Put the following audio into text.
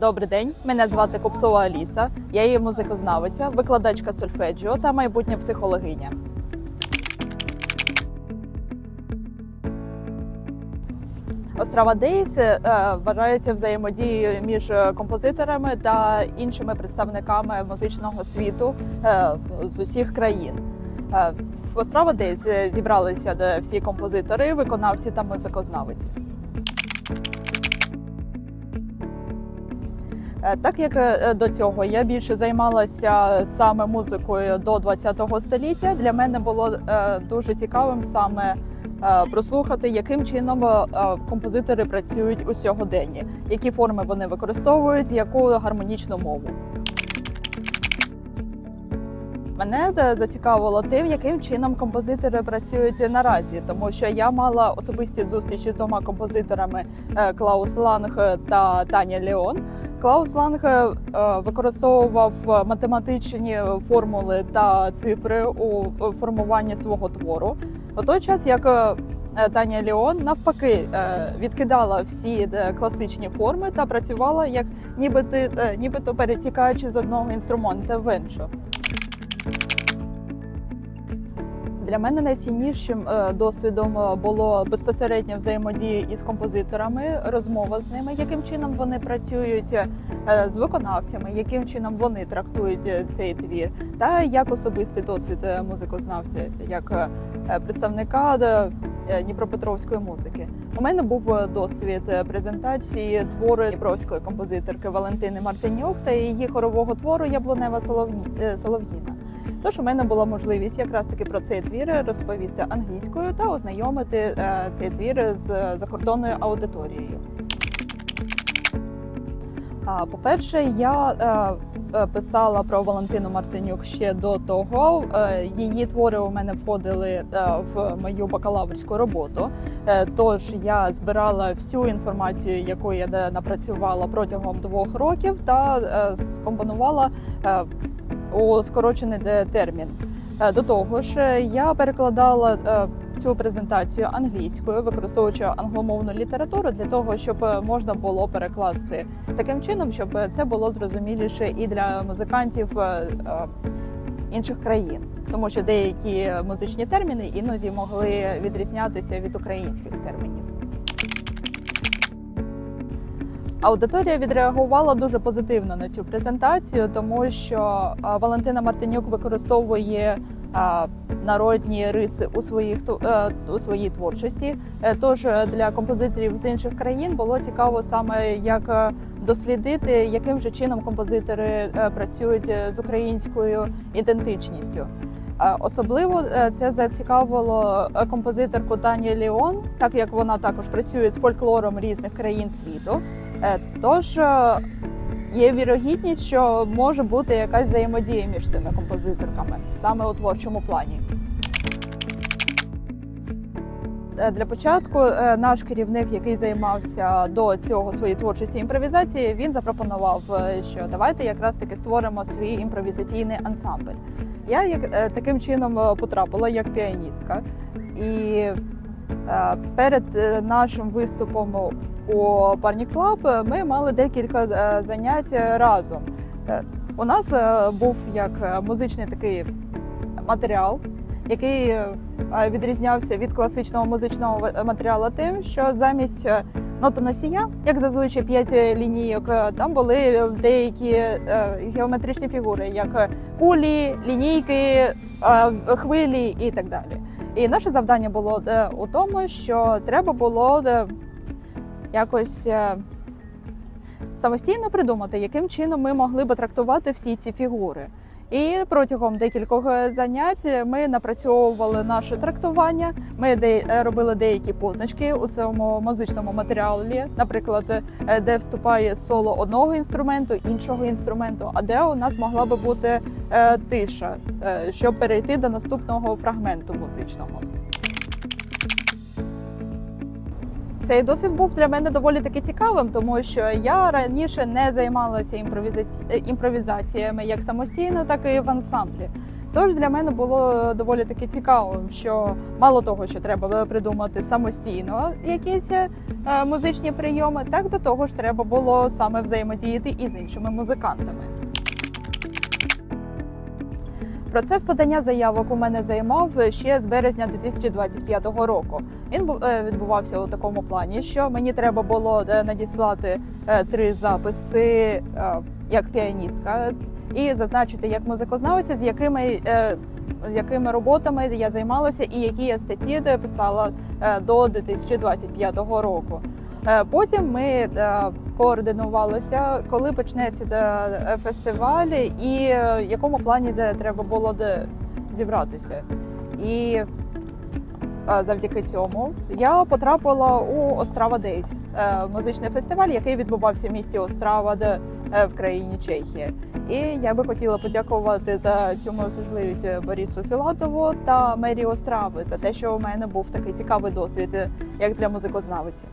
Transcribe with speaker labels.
Speaker 1: Добрий день, мене звати Купсова Аліса. Я є музикознавиця, викладачка сольфеджіо та майбутня психологиня. Острова Дейс е, вважається взаємодією між композиторами та іншими представниками музичного світу е, з усіх країн. Е, В Острова Дейс зібралися всі композитори, виконавці та музикознавиці. Так як е, до цього я більше займалася саме музикою до 20-го століття, для мене було е, дуже цікавим саме е, прослухати, яким чином е, композитори працюють у сьогоденні, які форми вони використовують, яку гармонічну мову. Мене зацікавило тим, яким чином композитори працюють наразі, тому що я мала особисті зустрічі з двома композиторами е, Клаус Ланг та Таня Леон. Клаус Ланг е, використовував математичні формули та цифри у формуванні свого твору. У той час як е, Таня Ліон навпаки е, відкидала всі е, класичні форми та працювала як нібито, е, нібито перетікаючи з одного інструмента в інший. Для мене найціннішим е, досвідом е, було безпосередньо взаємодія із композиторами, розмова з ними, яким чином вони працюють е, з виконавцями, яким чином вони трактують цей твір, та як особистий досвід музикознавця, як представника Дніпропетровської музики. У мене був досвід презентації твору дніпровської композиторки Валентини Мартинюк та її хорового твору Яблунева Солов'їна. Тож у мене була можливість якраз таки про цей твір розповісти англійською та ознайомити е, цей твір з закордонною аудиторією. А, По-перше, я е, е, писала про Валентину Мартинюк ще до того. Її твори у мене входили в мою бакалаврську роботу. Тож я збирала всю інформацію, яку я напрацювала протягом двох років, та скомпонувала у скорочений термін. Е, До того ж, е, я перекладала е, цю презентацію англійською, використовуючи англомовну літературу для того, щоб можна було перекласти таким чином, щоб це було зрозуміліше і для музикантів інших країн, тому що деякі музичні терміни іноді могли відрізнятися від українських термінів. Аудиторія відреагувала дуже позитивно на цю презентацію, тому що Валентина Мартинюк використовує народні риси у своїх е, у своїй творчості. Е, Тож е, для композиторів з інших країн було цікаво саме як дослідити, яким же чином композитори працюють з українською ідентичністю. Особливо це зацікавило композиторку Тані Ліон, так як вона також працює з фольклором різних країн світу. Е, Тож е, є вірогідність, що може бути якась взаємодія між цими композиторками саме у творчому плані. Е, Для початку наш керівник, який займався до цього своєї творчості імпровізації, він запропонував, що давайте якраз таки створимо свій імпровізаційний ансамбль. Я як таким чином потрапила як піаністка, і перед нашим виступом у Парні Клаб ми мали декілька е, занять разом. Е, У нас е, був як е, музичний такий матеріал, який е, відрізнявся від класичного музичного матеріалу тим, що замість е, нотоносія, як зазвичай п'ять лінійок, е, там були деякі е, геометричні фігури, як е, кулі, лінійки, е, хвилі і так далі. І наше завдання було е, у тому, що треба було е, якось е, самостійно придумати, яким чином ми могли би трактувати всі ці фігури. І протягом декількох е, занять ми напрацьовували наше трактування. Ми де е, робили деякі позначки у цьому музичному матеріалі, наприклад, де вступає соло одного інструменту, іншого інструменту, а де у нас могла би бути тиша, щоб перейти до наступного фрагменту музичного. Цей досвід був для мене доволі таки цікавим, тому що я раніше не займалася е, імпровізаціями як самостійно, так і в ансамблі. Тож для мене було доволі таки цікавим, що мало того, що треба придумати самостійно якісь е, музичні прийоми, так до того ж треба було саме взаємодіяти із іншими музикантами. Процес подання заявок у мене займав ще з березня 2025 року. Він е, відбувався у такому плані, що мені треба було е, надіслати е, три записи як піаністка і зазначити як музикознавиця, з якими з якими роботами я займалася, і які я статті писала до 2025 року. Потім ми координувалися, коли почнеться е, фестиваль, і е, в якому плані де треба було де зібратися. І е, завдяки цьому я потрапила у Острава Дейс, е, музичний фестиваль, який відбувався в місті Острава, де в країні Чехія. І я би хотіла подякувати за цю можливість Борису Філатову та мерії Острави за те, що у мене був такий цікавий досвід як для музикознавиці.